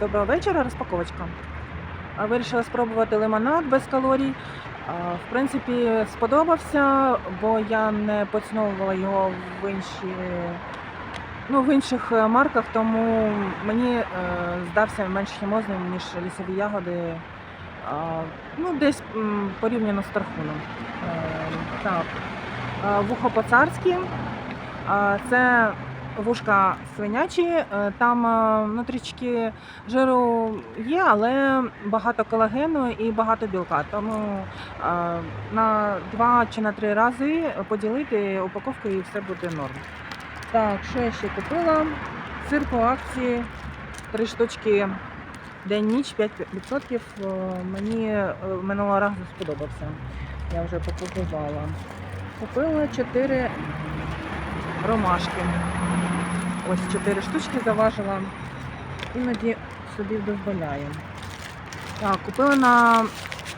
Доброго вечора, розпаковочка. Вирішила спробувати лимонад без калорій. В принципі, сподобався, бо я не поціновувала його в інші. Ну, в інших е, марках, тому мені е, здався менш хімозним, ніж лісові ягоди. Ну, десь порівняно з тархуном. Е, так. Вухо по-царськи. Це вушка свинячі, е, там е, ну, трішки жиру є, але багато колагену і багато білка. Тому е, на два чи на три рази поділити упаковку і все буде норм. Так, що я ще купила? Сир по акції, три штучки день-ніч, 5%. Е, Мені минулого разу сподобався. Я вже покупувала. Купила 4 ромашки. Ось 4 штучки заважила. Іноді собі дозволяю. Так, купила на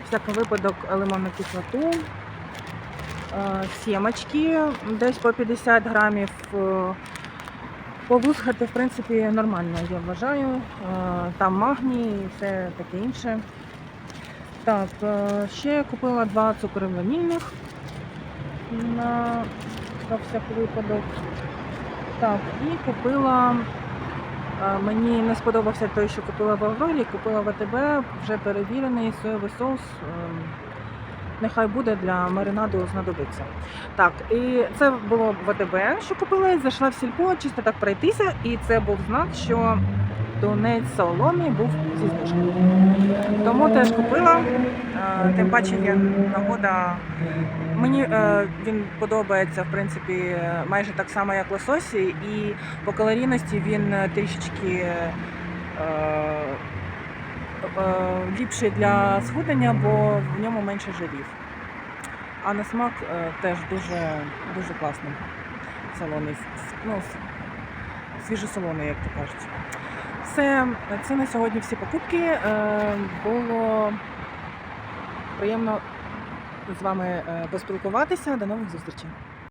всякий випадок лимонну кислоту. Е, Сімочки десь по 50 грамів. Е, Повускати, в принципі, нормально, я вважаю. Е, Там магній і все таке інше. Так, ще купила два цукри ванільних на, на всяк випадок. Так, і купила. е, Мені не сподобався той, що купила в Аврорі, купила в АТБ, вже перевірений соєвий соус. ем, Нехай буде для маринаду знадобиться. Так, і це було в АТБ, що купила, зайшла в сільпо, чисто так пройтися, і це був знак, що тунець соломі був зі знижкою. Тому теж купила. Тим паче є нагода. Мені е, він подобається, в принципі, майже так само, як лососі, і по калорійності він трішечки е, е, ліпший для схуднення, бо в ньому менше жирів. А на смак теж дуже, дуже класний. Солоний, ну, свіжосолоний, як то кажуть. Все, це на сьогодні всі покупки. Було приємно з вами е, поспілкуватися. До нових зустрічей.